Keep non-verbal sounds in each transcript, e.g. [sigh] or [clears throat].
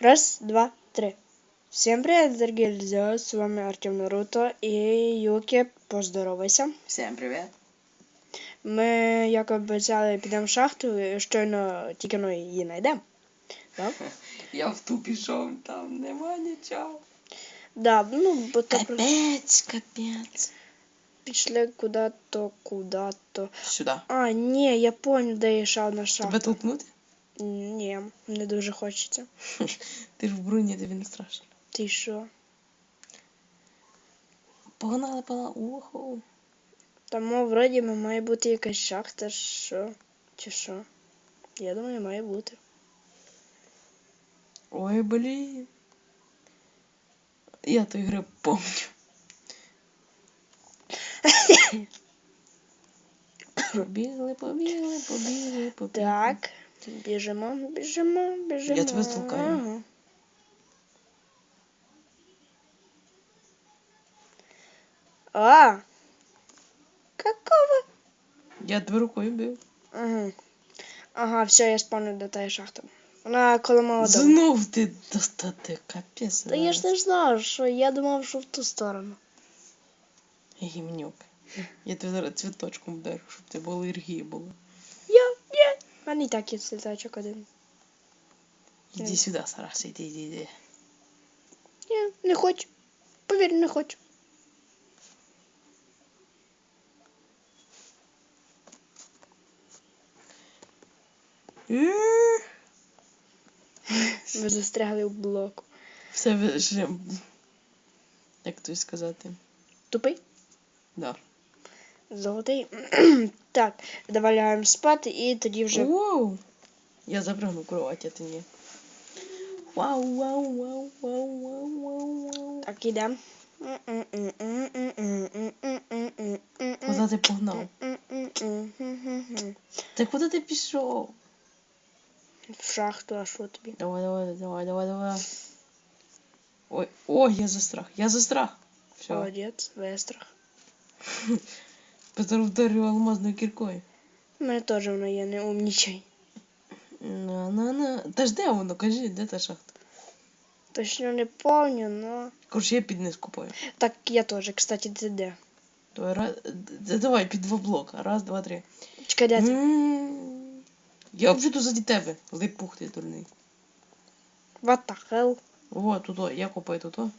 Раз, два, три. Всем привет, дорогие друзья, с вами Артем Наруто и Юки, поздоровайся. Всем привет. Ми, як обіцяли, підемо в шахту, і щойно тільки ну її знайдемо. Так? Я в ту пішов, там нема нічого. Да, ну, бо то просто Капець, капець. пішли куди-то, куди-то. Сюди. А, ні, я понял, де є ще одна шахта. Тебе толкнути? Ні, не дуже хочеться. [laughs] Ти ж в броні, тобі не страшно. Ти що? Погнали, погнали. Уху. Тому вроді має бути якась шахта, що? Чи що? Я думаю, має бути. Ой, блін. Я той гриб помню. [laughs] Побігли, побігли, побігли, побігли. Так, біжимо, біжимо, біжимо. Я тебе стукаю. Ага. А! Какого? Я тебе рукою бив. Ага. Ага, все, я спавню до тієї шахти. Вона коло мого дому. Знов ти достати, капець. Та я ж не знав, що я думав, що в ту сторону. Гімнюк. Я тебе зараз цвіточком вдарю, щоб тебе алергія була. Я, я. У мене і так є цвіточок один. Іди Ні. сюди, Сарас, іди, іди, іди. Я не хочу. Повір, не хочу. Ви застрягли в блоку. Все вже. Як тобі сказати? Тупий? Да. Золотий. [clears throat] так, давай лягаємо спати і тоді вже. Вау! Я запрыгну в кровать, а ти ні. Вау, вау, вау, вау, вау, вау, вау. Так, ідемо. Куди ти погнав? Та куди ти пішов? В шахту, а що тобі? Давай, давай, давай, давай, давай. Ой, ой, я за страх, я за страх. Все. Молодець, вестрах. [laughs] Петр вдарив алмазною кіркою. У мене теж воно є, не умнічай. На, на, на. Та ж де воно, кажи, де та шахта? Точно не помню, но. Короче, я під низ купаю. Так, я теж, кстати, це де. Давай, раз, д- давай під два блока. Раз, два, три. Чекай, де це? М, Я взагалі заді тебе. Липух ти дурний. What the hell? О, тут, о, я копаю тут, о.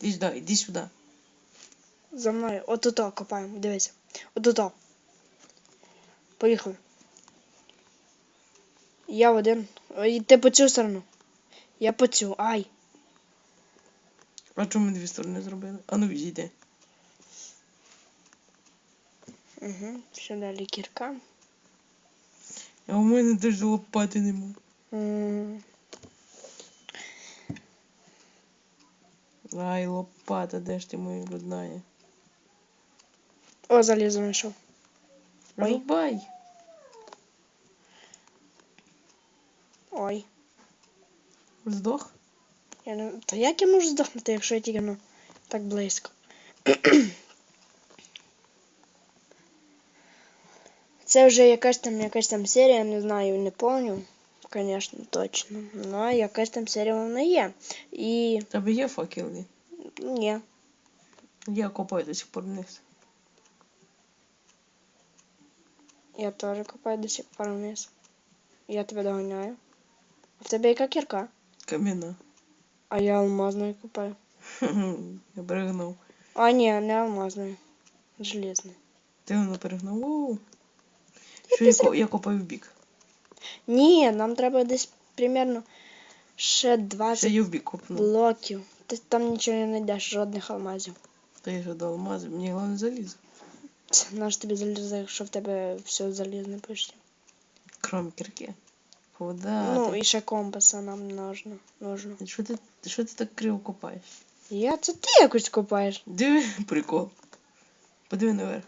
Іди сюди, іди сюди. За мною. Отут копаємо, дивися. Отут. Поїхали. Я в один. Ой, Ти по цю сторону. Я по цю. Ай. А чому ми дві сторони зробили? А ну відійди. Угу. Ще далі кірка. А у мене теж лопати нема. М, Ай, лопата, де ж ти моя родная? О, залізо знайшов. Ой. Рубай. Ой. Здох? Я не... Та як я можу здохнути, якщо я тільки ну, так близько? [clears throat] Це вже якась там якась там серія, не знаю, не помню, звісно, точно. Ну, якась там серія вона є. І Тебе є факел? ні? ні. Я копаю до сих пор вниз. Я теж копаю до сих пор вниз. Я тебе доганяю. А в тебе яка кірка? Кам'яна. А я алмазною копаю. [laughs] Я перегнав. А, ні, не алмазною. Железною. Ти воно перегнав. Воу. Що я, ко- я копаю в бік? Ні, нам треба десь примерно ще Ще 20 я в бік копнув. блоків. Ти там нічого не знайдеш, жодних алмазів. Та я ж до алмази, мені головне залізо. Це Наш тобі залізо, якщо в тебе все залізне почти. Крім кірки. Вода. ну і ще компаса нам нужно. нужно. Що ти, що ти так криво копаєш? Я це ти якось копаєш. Диви, [laughs] прикол. Подиви наверх.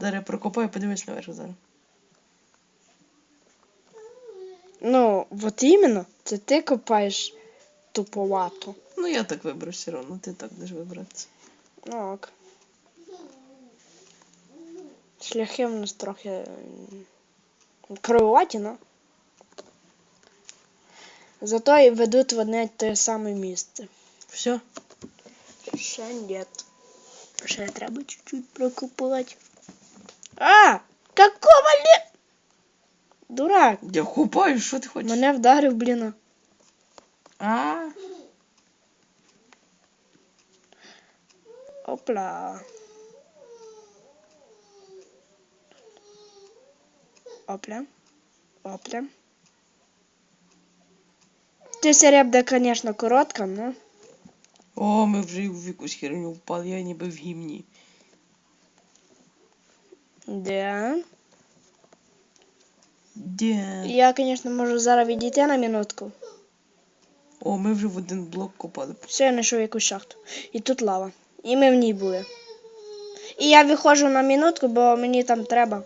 Зараз я прокопаю, подивись наверх зараз. Ну, от іменно, це ти копаєш туповато. Ну я так виберу все одно, ти так будеш вибратися. Ну ок. Шляхи в нас трохи м, кривуваті, ну. Зато і ведуть в одне те саме місце. Все. Ще нет. Ще треба чуть-чуть прокупувати. А! Какого ли? Дурак! Я купаю, що ти хочеш? Мене вдарив, блін. А, Опля. Опля. Опля. Ця серія буде, звісно, коротка, но. О, ми вже в якусь херню впали, я ніби в гімні. Да. Де? Я, звісно, можу зараз відійти на минутку. О, ми вже в один блок копали. Все, я знайшов якусь шахту. І тут лава. І ми в ній були. І я виходжу на минутку, бо мені там треба.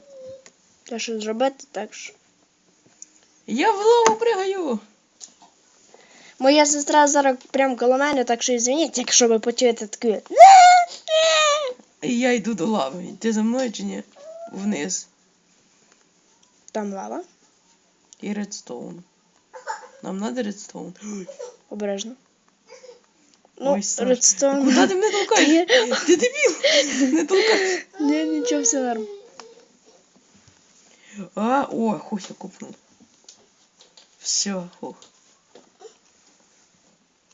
Те щось зробити, так що. Я в лаву пригаю. Моя сестра зараз прямо коло мене, так що извиніть, якщо ви почуєте таке. Я йду до лави. Ти за мною чи ні? Вниз. Там лава. І редстоун. Нам надо редстоун. Обережно. Ой, Ну, Саш, редстоун. Куди ти мене толкаєш? Ти дебіл! Не толкай. Ні, нічого, все норм. А, о, хуй я купнув. Все, хух.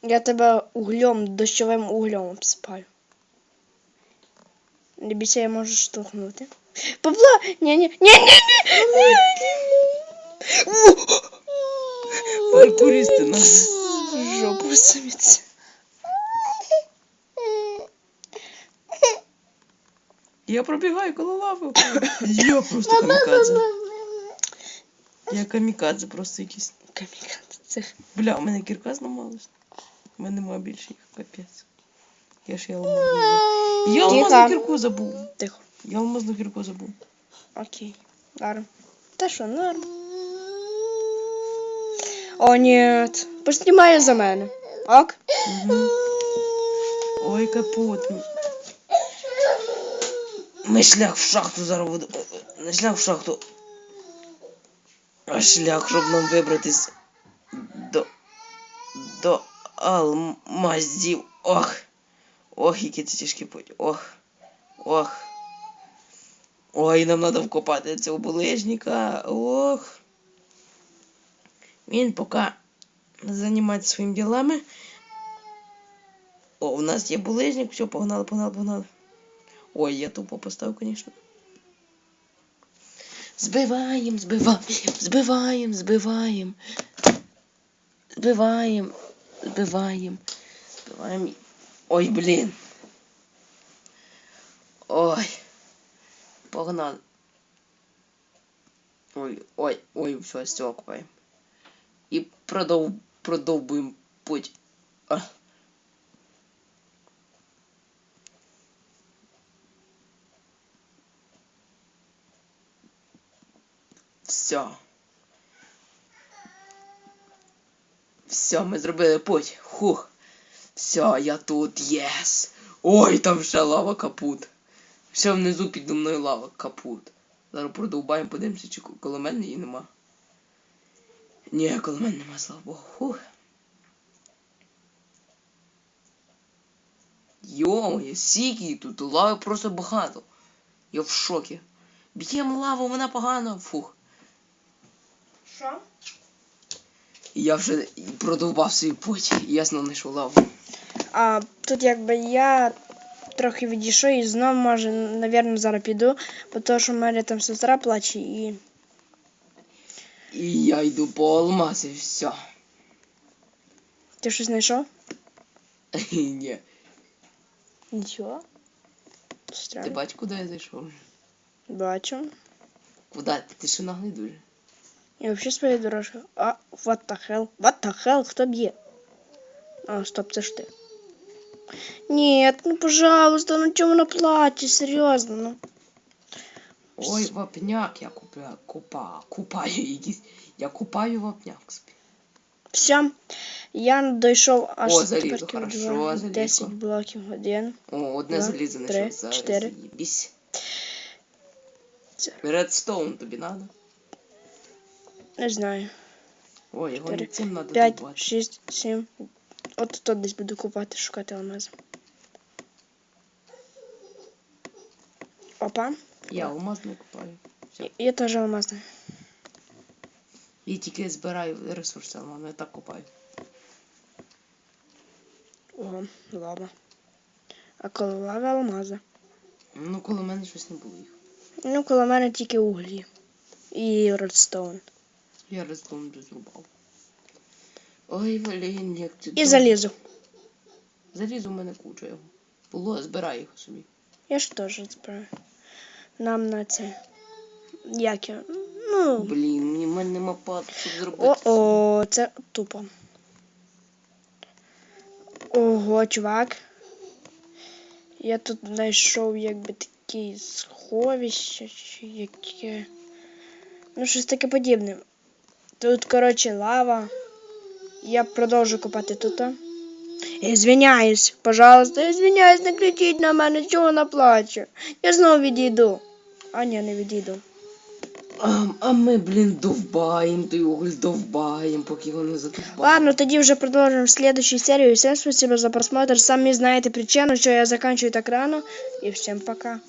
Я тебе углем, дощовим углем обсипаю. Не бійся, я можу штовхнути. Павло! Ні, ні, ні, ні, ні! Паркуристи нас. В Жопу саміться. Я пробігаю коло лави. [laughs] Я просто камікадзе. Я камікадзе просто якийсь. Камікадзе цих. Бля, у мене кірка зламалась. У мене немає більше їх, капець. Я ж я алмазну. Я алмазну кірку забув. Тихо. Я алмазну кірку забув. Окей. Норм. Та що, норм. О, ні. Поснімає за мене. Ок? Угу. Ой, капут. Ми шлях в шахту зараз буду. Не шлях в шахту. А шлях, щоб нам вибратись до. до алмазів. Ох. Ох, який це тяжкий путь. Ох. Ох. Ой, нам треба вкопати цього булежника. Ох. Він поки займається своїми ділами. О, у нас є булежник, все, погнали, погнали, погнали. Ой, я тупо поставив, звісно. Збиваємо, збиваємо, збиваємо, збиваємо. Збиваємо, збиваємо, збиваємо. Ой, блін. Ой. Погнали. Ой, ой, ой, все, цього купаємо. І продов, путь. Все. Все, ми зробили путь. Хух. Все, я тут, єс. Ой, там ще лава капут. Все внизу підо мною лава капут. Зараз продовбаємо, подивимося, чи коло мене її нема. Ні, коло мене нема, слава Богу. Хух. Йо, сіки тут лави просто багато. Я в шокі. Б'єм лаву, вона погана. Фух. Що? Я вже продовбав свій путь. і Ясно знайшов лаву. А тут якби я трохи відійшов і знов, може, навірно, зараз піду, бо то, що в мене там сестра плаче і. І я йду по алмаз і все. Ти щось знайшов? [laughs] Ні. Нічого. Ти Странно. бач, куди я зайшов? Бачу. Куди ти? Ти ще наглий дуже. Я взагалі своєю дорожкою. А, what the hell? What the hell? Хто б'є? А, стоп, це ж ти. Нет, ну пожалуйста, ну чому вона плаче, серйозно, ну. Ой, вапняк я купляю, купа, купаю [laughs] якийсь. Я купаю вапняк собі. Все, я дійшов аж О, залізо, тепер хорошо, два- залізо. 10 блоків один. О, одне Два, залізо три. Зараз чотири. заїбісь. Це. Редстоун тобі надо. Не знаю. Ой, його не цим надо 5, добувати. 6, 7. От тут десь буду купати, шукати алмази. Опа. Я алмаз не купаю. Все. Я теж алмазний. І тільки збираю ресурси алмазні, я так купаю. Ого, лава. А коло лави алмази. Ну, коли в мене щось не було їх. Ну, коло мене тільки углі. І редстоун. Я вже зрубав. Ой, блін, як це. І залізу. Залізу в мене куча його. Було, збирай їх собі. Я ж теж збираю. Нам на це. Як я? Ну. Блін, в мене нема пад, щоб зробити. О-о, це тупо. Ого, чувак. Я тут знайшов якби такі сховища, чи яке. Ну, щось таке подібне. Тут, коротше, лава. Я продовжу копати тут. Я звиняюсь, пожалуйста, я звиняюсь, не кричіть на мене, чого вона плаче. Я знову відійду. А ні, не відійду. А, а ми, блін, довбаєм, той уголь довбаєм, поки його не задовбаємо. Ладно, тоді вже продовжимо в следующей серии. Всем спасибо за просмотр. Сами знаете причину, что я заканчиваю так рано. И всем пока.